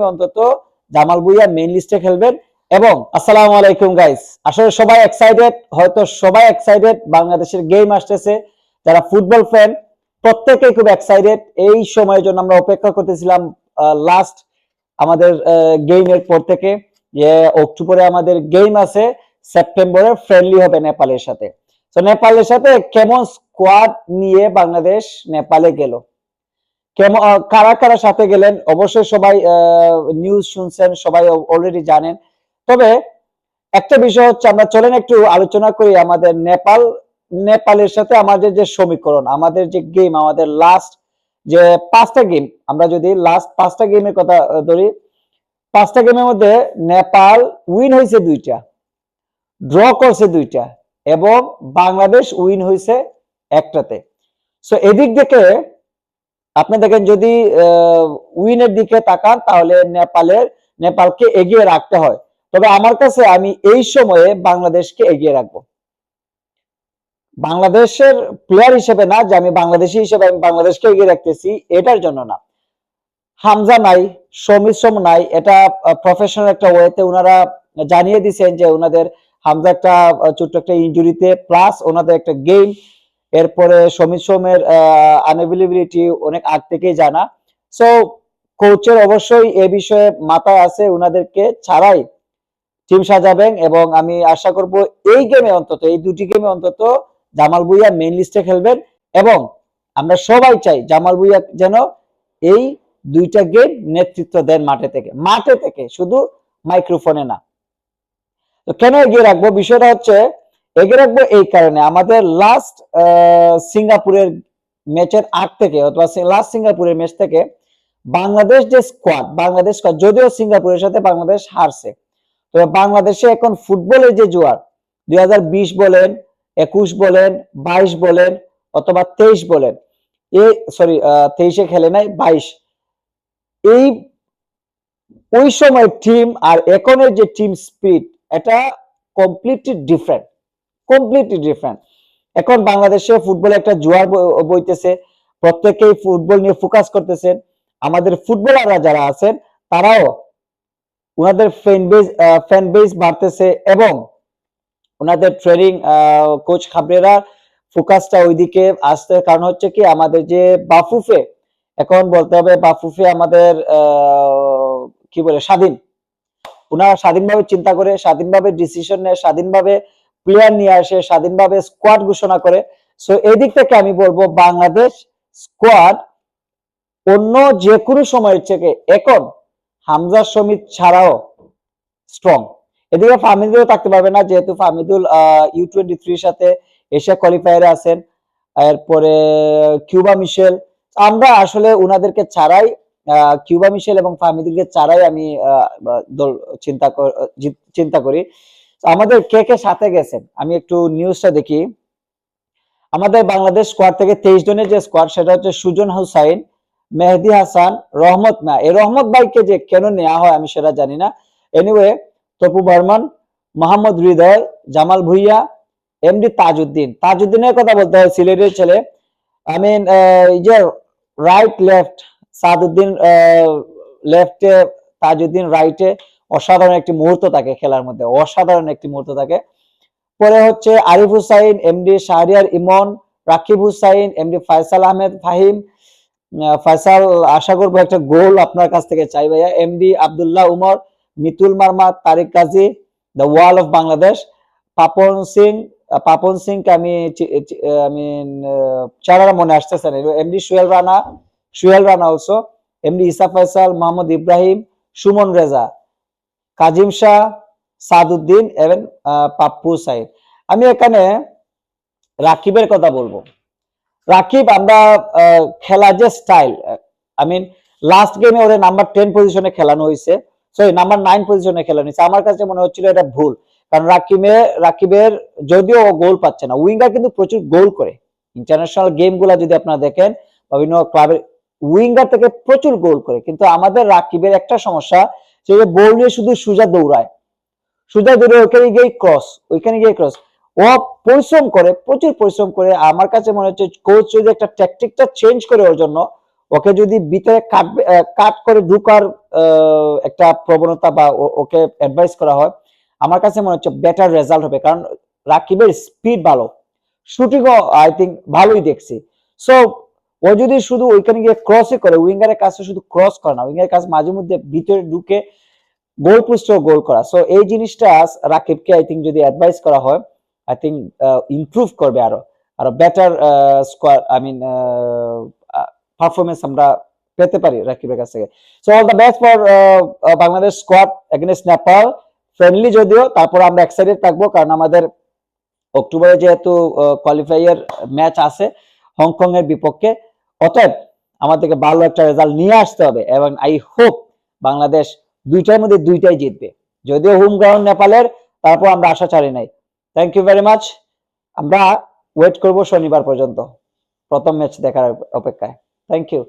গেমে অন্তত জামাল ভুইয়া মেইন লিস্টে খেলবেন। এবং আসসালামু আলাইকুম গাইস আসলে সবাই এক্সাইটেড হয়তো সবাই এক্সাইটেড বাংলাদেশের গেম আসতেছে। যারা ফুটবল ফ্যান প্রত্যেকেই খুব এক্সাইটেড এই সময়ের জন্য আমরা অপেক্ষা করতেছিলাম লাস্ট আমাদের গেমের পর থেকে। যে অক্টোবরে আমাদের গেম আছে, সেপ্টেম্বরে ফ্রেন্ডলি হবে নেপালের সাথে। তো নেপালের সাথে কেমন স্কোয়াড নিয়ে বাংলাদেশ নেপালে গেল? কেমন কারা কারা সাথে গেলেন? অবশ্যই সবাই নিউজ শুনছেন, সবাই অলরেডি জানেন। তবে একটা বিষয় হচ্ছে, আমরা চলেন একটু আলোচনা করি আমাদের নেপাল, নেপালের সাথে আমাদের যে সমীকরণ, আমাদের যে গেম আমাদের লাস্ট যে পাঁচটা গেম আমরা যদি লাস্ট পাঁচটা গেমের কথা ধরি, পাঁচটা গেমের মধ্যে নেপাল উইন হয়েছে দুইটা ড্র করছে দুইটা, এবং বাংলাদেশ উইন হয়েছে একটাতে। সো এদিক থেকে আপনি দেখেন যদি উইনের দিকে তাকান, তাহলে নেপালের, নেপালকে এগিয়ে রাখতে হয়। তবে আমার কাছে আমি এই সময়ে বাংলাদেশকে এগিয়ে রাখব। বাংলাদেশের প্লেয়ার হিসেবে না, যে আমি বাংলাদেশি হিসেবে আমি বাংলাদেশকে এগিয়ে রাখতেছি, এটার জন্য না। হামজা নাই সৌমিশ্রম নাই, এটা প্রফেশনাল একটা ওয়েতে ওনারা জানিয়ে দিছেন যে ওনাদের হামজা একটা ছোট্ট একটা ইঞ্জুরিতে প্লাস ওনাদের একটা গেম এরপরে সমিত সোমের আনএভেলেবিলিটি অনেক আগ থেকেই জানা। সো কোচের অবশ্যই এ বিষয়ে মাথায় আছে উনাদেরকে ছাড়াই টিম সাজাবেন এবং আমি আশা করব এই গেমে অন্তত, এই দুটি গেমে অন্তত জামাল ভুইয়া মেইন লিস্টে খেলবেন এবং আমরা সবাই চাই জামাল ভুইয়া যেন এই দুইটা গেম নেতৃত্ব দেন মাঠে থেকে। মাঠে থেকে, শুধু মাইক্রোফোনে না। তো কেন এগিয়ে রাখব? বিষয়টা হচ্ছে এগিয়ে রাখব এই কারণে। আমাদের লাস্ট সিঙ্গাপুরের ম্যাচের আগ থেকে অথবা লাস্ট সিঙ্গাপুরের ম্যাচ থেকে বাংলাদেশ যে স্কোয়াড বাংলাদেশ যদিও সিঙ্গাপুরের সাথে বাংলাদেশ হারছে, তবে বাংলাদেশে এখন ফুটবলের যে জোয়ার, দুই হাজার বিশ বলেন, একুশ বলেন, বাইশ বলেন, অথবা তেইশ বলেন, এ সরি তেইশে খেলে নাই, বাইশ। এই, ওই সময় টিম আর এখনের যে টিম স্পিড এটা কমপ্লিটলি ডিফারেন্ট কমপ্লিটলি ডিফারেন্ট এখন বাংলাদেশে ফুটবলে একটা জোয়ার বইতেছে, প্রত্যেকেই ফুটবল নিয়ে ফোকাস করতেছেন। আমাদের ফুটবলাররা যারা আছেন, তারাও ওনাদের ফ্যান বেস ফ্যান বেস বাড়তেছে এবং ওনাদের ট্রেনিং কোচ খাবরেরা ফোকাসটা ওইদিকে আসতে কারণ হচ্ছে কি, আমাদের যে বাফুফে, এখন বলতে হবে বাফুফে আমাদের কি বলে, স্বাধীন। ওনারা স্বাধীনভাবে চিন্তা করে, স্বাধীনভাবে ডিসিশন নেয়, স্বাধীনভাবে প্লেয়ার নিয়ে আসে, স্বাধীনভাবে স্কোয়াড ঘোষণা করে। সো এই দিক থেকে আমি বলব, বাংলাদেশ স্কোয়াড অন্য যে কোনো সময়ের থেকে এখন হামজা সমিত ছাড়াও স্ট্রং এদিকে ফাহমিদুলও থাকতে পারবে না, যেহেতু ফাহমিদুল ইউ টোয়েন্টি থ্রির সাথে এশিয়া কোয়ালিফায়ারে আছেন। এরপরে কিউবা মিশেল। আমরা আসলে উনাদেরকে ছাড়াই কিউবা মিশেল এবং ফাহমিদুলকে ছাড়াই আমি দল, চিন্তা চিন্তা করি। আমাদের কে কে সাথে গেছেন? আমি একটু নিউজটা দেখি। আমাদের বাংলাদেশ স্কোয়াড থেকে তেইশ জনের যে স্কোয়াড সেটা হচ্ছে সুজন হুসাইন, মেহেদি হাসান, রহমত না। এই রহমত ভাইকে যে কেন নেওয়া হয় আমি সেটা জানি না। Anyway Topu Barman, Mohammad Hridoy, Jamal Bhuiyan MD Tajuddin. তাজউদ্দিনের কথা বলতে হয়, সিলেটের ছেলে। আই মিন যে রাইট লেফট সাদউদ্দিন লেফটে তাজউদ্দিন রাইটে অসাধারণ একটি মুহূর্ত থাকে খেলার মধ্যে, অসাধারণ একটি মুহূর্ত থাকে পরে হচ্ছে আরিফ হুসাইন এমডি শাহরিয়ার ইমন, রাকিব হুসাইন এমডি ফয়সাল আহমেদ ফাহিম। ফয়সাল, আশা করব একটা গোল আপনার কাছ থেকে চাই ভাইয়া। MD Abdullah Umar, Mitul Marma, Tariq Kazi, the wall of Bangladesh. Papon Singh Papon Singh কে আমি আমি চারারা মনে আসতেছে না। MD Suel Rana Suel Rana also MD Isa Faisal, Mohammad Ibrahim, Sumon Reza. Kazim Shah Saaduddin এবং পাপ্পু সাইদ। আমি এখানে রাকিবের কথা বলব। রাকিব আমরা খেলার যে স্টাইল আই মিন লাস্ট গেমে ওদের নাম্বার টেন পজিশনে খেলানো হয়েছে। সরি নাম্বার নাইন পজিশনে খেলানো হয়েছে। আমার কাছে মনে হচ্ছিল এটা ভুল। কারণ রাকিবে, রাকিবের যদিও গোল পাচ্ছে না উইঙ্গার কিন্তু প্রচুর গোল করে। ইন্টারন্যাশনাল গেমগুলা যদি আপনারা দেখেন, বিভিন্ন ক্লাবের উইঙ্গার থেকে প্রচুর গোল করে। কিন্তু আমাদের রাকিবের একটা সমস্যা সে যে বল নিয়ে শুধু সুজা দৌড়ায়, সুজা দৌড়ে ওইখানে গিয়ে ক্রস ওইখানে গিয়ে ক্রস ও পরিশ্রম করে, প্রচুর পরিশ্রম করে, আমার কাছে মনে হচ্ছে কোচ যদি একটা ট্যাকটিকটা চেঞ্জ করে ওর জন্য, ওকে যদি ভিতরে কাট করে ঢুকার একটা প্রবণতা বা ওকে অ্যাডভাইস করা হয়, আমার কাছে মনে হচ্ছে বেটার রেজাল্ট হবে। কারণ রাকিবের স্পিড ভালো। শুটিংও আই থিঙ্ক ভালোই দেখছি। সো ও যদি শুধু ওইখানে গিয়ে ক্রসই করে, উইঙ্গারের কাছে শুধু ক্রস করে না, উইঙ্গারের কাছে মাঝে মধ্যে ভিতরে ঢুকে গোল পোস্ট গোল করা। সো এই জিনিসটা রাকিবকে আই থিঙ্ক যদি অ্যাডভাইস করা হয় আই থিঙ্ক ইমপ্রুভ করবে আরও। আরও better square I mean performance আমরা পেতে পারি রাকিবের কাছ থেকে। So all the best for Bangladesh squad against Nepal. Friendly যদিও, তারপর আমরা এক্সাইটেড থাকব কারণ আমাদের অক্টোবরে যেহেতু কোয়ালিফাইয়ার ম্যাচ আছে হংকং এর বিপক্ষে। অতএব আমাদেরকে ভালো একটা রেজাল্ট নিয়ে আসতে হবে এবং আই হোপ বাংলাদেশ দুইটার মধ্যে দুইটাই জিতবে। যদিও হোম গ্রাউন্ড নেপালের, তারপর আমরা আশা ছাড়ি নাই। থ্যাংক ইউ ভেরি মাচ আমরা ওয়েট করব শনিবার পর্যন্ত। প্রথম ম্যাচ দেখার অপেক্ষায়। Thank you